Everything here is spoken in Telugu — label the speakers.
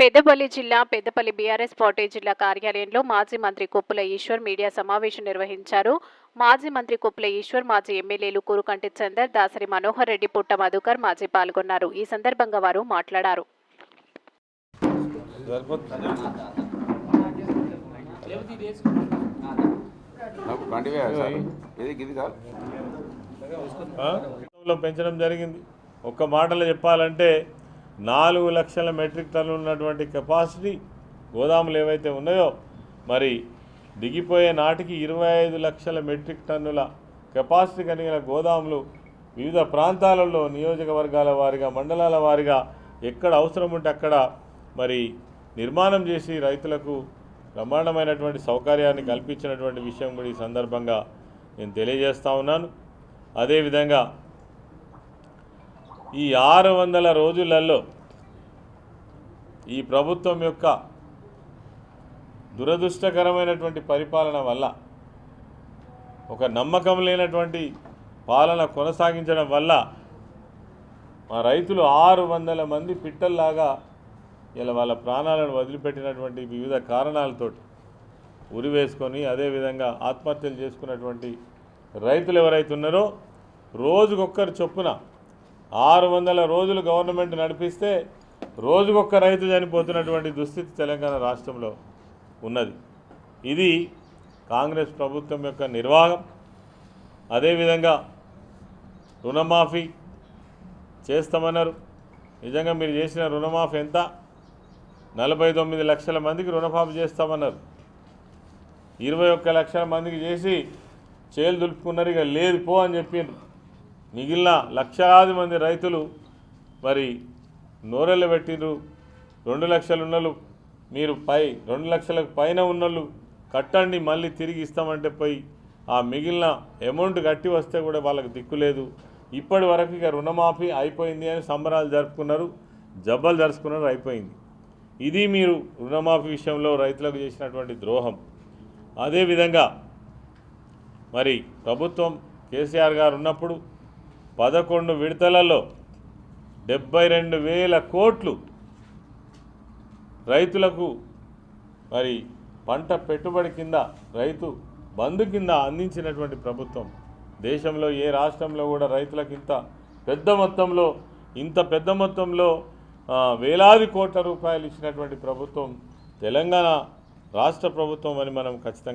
Speaker 1: పెద్దపల్లి జిల్లా పెద్దపల్లి బీఆర్ఎస్ పార్టీ జిల్లా కార్యాలయంలో మాజీ మంత్రి కొప్పుల ఈశ్వర్ మీడియా సమావేశం నిర్వహించారు. మాజీ మంత్రి కొప్పుల ఈశ్వర్ మాజీ ఎమ్మెల్యేలు కూరుకంటి చందర్ దాసరి మనోహర్ రెడ్డి పుట్ట మధుకర్ మాజీ పాల్గొన్నారు. ఈ సందర్భంగా వారు మాట్లాడారు.
Speaker 2: పెంచడం జరిగింది. ఒక్క మాటలో చెప్పాలంటే నాలుగు లక్షల మెట్రిక్ టన్నులు ఉన్నటువంటి కెపాసిటీ గోదాములు ఏవైతే ఉన్నాయో మరి దిగిపోయే నాటికి ఇరవై ఐదు లక్షల మెట్రిక్ టన్నుల కెపాసిటీ కలిగిన గోదాములు వివిధ ప్రాంతాలలో నియోజకవర్గాల వారిగా మండలాల వారిగా ఎక్కడ అవసరం ఉంటే అక్కడ మరి నిర్మాణం చేసి రైతులకు బ్రహ్మాండమైనటువంటి సౌకర్యాన్ని కల్పించినటువంటి విషయం కూడా ఈ సందర్భంగా నేను తెలియజేస్తూ ఉన్నాను. అదేవిధంగా ఈ ఆరు వందల రోజులలో ఈ ప్రభుత్వం యొక్క దురదృష్టకరమైనటువంటి పరిపాలన వల్ల ఒక నమ్మకం లేనటువంటి పాలన కొనసాగించడం వల్ల మా రైతులు ఆరు వందల మంది పిట్టల్లాగా ఇలా వాళ్ళ ప్రాణాలను వదిలిపెట్టినటువంటి వివిధ కారణాలతోటి ఉరి వేసుకొని అదేవిధంగా ఆత్మహత్యలు చేసుకున్నటువంటి రైతులు ఎవరైతే ఉన్నారో రోజుకొక్కరు చొప్పున ఆరు వందల రోజులు గవర్నమెంట్ నడిపిస్తే రోజుకొక్క రైతు చనిపోతున్నటువంటి దుస్థితి తెలంగాణ రాష్ట్రంలో ఉన్నది. ఇది కాంగ్రెస్ ప్రభుత్వం యొక్క నిర్వాహం. అదేవిధంగా రుణమాఫీ చేస్తామన్నారు. నిజంగా మీరు చేసిన రుణమాఫీ ఎంత? నలభై తొమ్మిది లక్షల మందికి రుణమాఫీ చేస్తామన్నారు. ఇరవై ఒక్క లక్షల మందికి చేసి చేలు దులుపుకున్నారు. ఇక లేదు పో అని చెప్పిండ్రు మిగిలిన లక్షలాది మంది రైతులు మరి నోరెళ్ళు పెట్టిండ్రు రెండు లక్షలు ఉన్నోళ్ళు మీరు పై రెండు లక్షలకు పైన ఉన్నోళ్ళు కట్టండి మళ్ళీ తిరిగి ఇస్తామంటే పోయి ఆ మిగిలిన అమౌంట్ కట్టి వస్తే కూడా వాళ్ళకి దిక్కులేదు ఇప్పటి వరకు ఇక రుణమాఫీ అయిపోయింది అని సంబరాలు జరుపుకున్నారు జబ్బలు జరుపుకున్నారు అయిపోయింది. ఇది మీరు రుణమాఫీ విషయంలో రైతులకు చేసినటువంటి ద్రోహం. అదేవిధంగా మరి ప్రభుత్వం కేసీఆర్ గారు ఉన్నప్పుడు పదకొండు విడతలలో డెబ్బై రెండు వేల కోట్లు రైతులకు మరి పంట పెట్టుబడి కింద రైతు బంధు కింద అందించినటువంటి ప్రభుత్వం. దేశంలో ఏ రాష్ట్రంలో కూడా రైతులకు ఇంత పెద్ద మొత్తంలో ఇంత పెద్ద మొత్తంలో వేలాది కోట్ల రూపాయలు ఇచ్చినటువంటి ప్రభుత్వం తెలంగాణ రాష్ట్ర ప్రభుత్వం అని మనం ఖచ్చితంగా